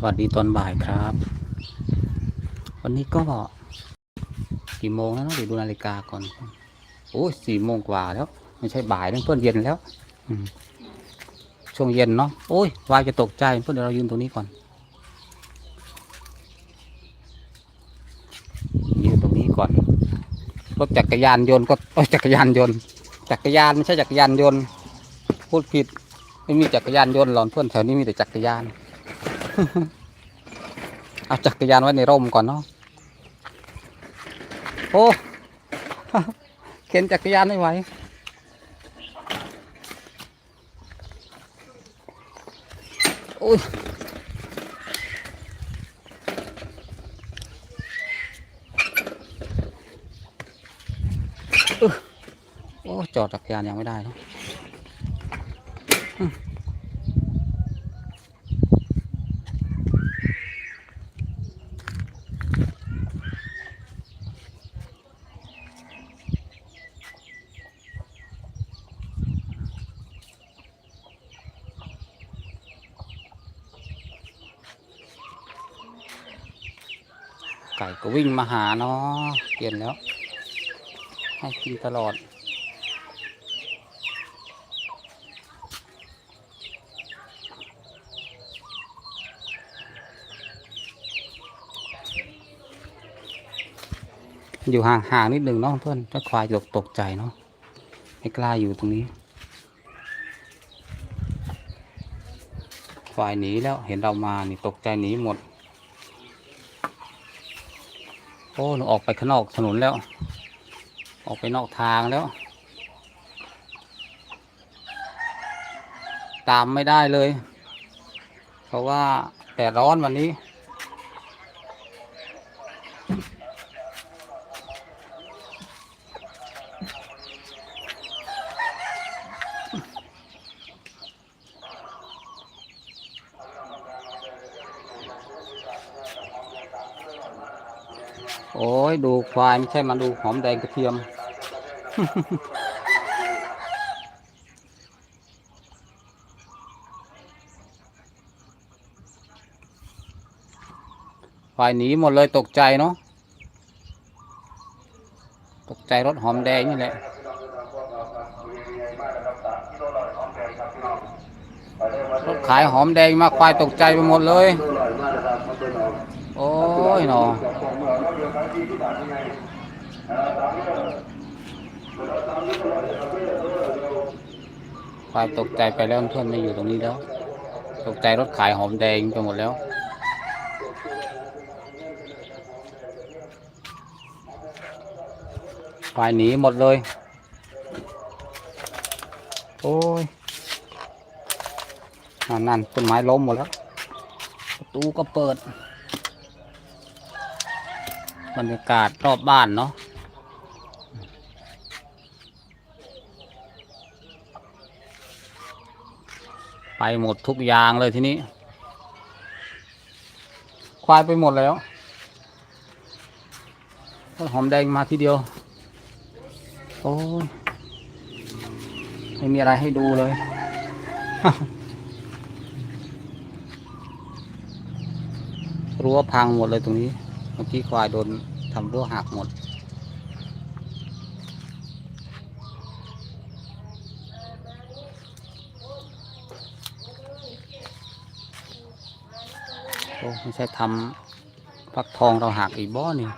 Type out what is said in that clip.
สวัสดีตอนบ่ายครับ วันนี้ก็กี่โมงแล้วเนอะเดี๋ยวดูนาฬิกาก่อน โอ้สี่โมงกว่าแล้ว ไม่ใช่บ่ายแล้วเพื่อนเย็นแล้วช่วงเย็นเนาะโอ้ยวายจะตกใจเพื่อนเดี๋ยวเรายืนตรงนี้ก่อนยืนตรงนี้ก่อนรถจักรยานยนต์ก็จักรยานยนต์ จักรยานไม่ใช่จักรยานยนต์พูดผิดไม่มีจักรยานยนต์หรอกเพื่อนแถวนี้มีแต่จักรยาน เอาจักรยานไว้ในร่มก่อนเนาะโอ้เข็นจักรยานไม่ไหวโอ้ยโอ้จอดจักรยานยังไม่ได้เนาะ ไก่ก็วิ่งมาหาเนาะเย็นแล้ว ให้กินตลอด อยู่ห่างๆนิดหนึ่งเนาะเพื่อนถ้าควายตกตกใจเนาะไม่กล้าอยู่ตรงนี้ ควายหนีแล้วเห็นเรามานี่ตกใจหนีหมด โอ้หนูออกไปข้างนอกถนนแล้ว ออกไปนอกทางแล้ว ตามไม่ได้เลย เพราะว่าแดดร้อนวันนี้ โอ้ยดูควายไม่ใช่มาดูหอมแดงกระเทียม ควายหนีหมดเลยตกใจเนาะตกใจรถหอมแดงนี่แหละรถขายหอมแดงมาควายตกใจไปหมดเลย โอ้ยหน อควายตกใจไปแล้วเพื่อนไม่อยู่ตรงนี้แล้ว ตกใจรถขายหอมแดงไปหมดแล้วควายหนีหมดเลย โอ้ยนั่นนั่นต้นไม้ล้มหมดแล้วประตูก็เปิด บรรยากาศรอบบ้านเนาะไปหมดทุกอย่างเลยทีนี้ ควายไปหมดแล้วต้นหอมแดงมาทีเดียว โอ้ยไม่มีอะไรให้ดูเลย รั้วพังหมดเลยตรงนี้ มื่อกี้ควายโดนทำรั้วหักหมด โอ้ไม่ใช่ทำฟักทองเราหักอีกบ่อนี่